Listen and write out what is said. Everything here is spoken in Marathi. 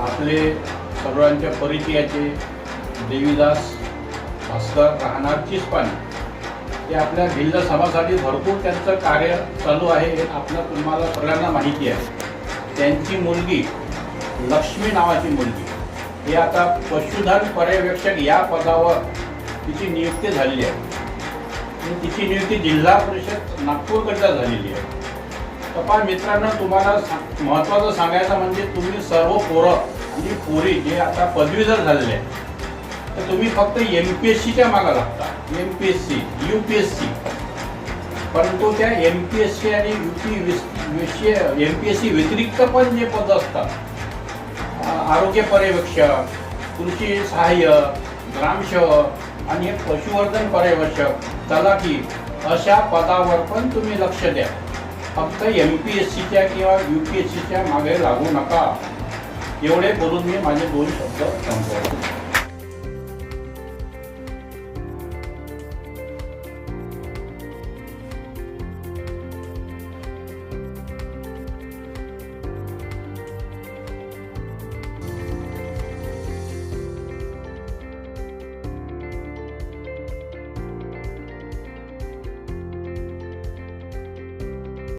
आपले सर्वांच्या परिचयाचे देवीदास भास्कर राहणार चिसपाणी ते आपल्या भिल्ल समाजासाठी भरपूर त्यांचं कार्य चालू आहे हे आपलं तुम्हाला सगळ्यांना माहिती आहे. त्यांची मुलगी लक्ष्मी नावाची मुलगी. ही आता पशुधन पर्यवेक्षक या पदावर तिची नियुक्ती झालेली आहे. आणि तिची नियुक्ती जिल्हा परिषद नागपूर तपास मित्रांनो तुम्हाला महत्वाचं सांगायचं म्हणजे तुम्ही सर्व पोरं आणि पोरी जे आता पदवीधर झालेले आहेत तर तुम्ही फक्त एम पी एस सीच्या मागं लागता. M P S C U P S C परंतु त्या एम पी एस सी आणि यू पी विषय एम पी एस सी व्यतिरिक्त पण जे पद असतात आरोग्य पर्यवेक्षक कृषी सहाय्य ग्रामसेवक आणि पशुवर्धन पर्यवेक्षक तलाठी अशा पदावर पण तुम्ही लक्ष द्या. फक्त एम पी एस सीच्या किंवा यू पी एस सीच्या मागे लागू नका. एवढे बोलून मी माझे दोन शब्द संपवतो.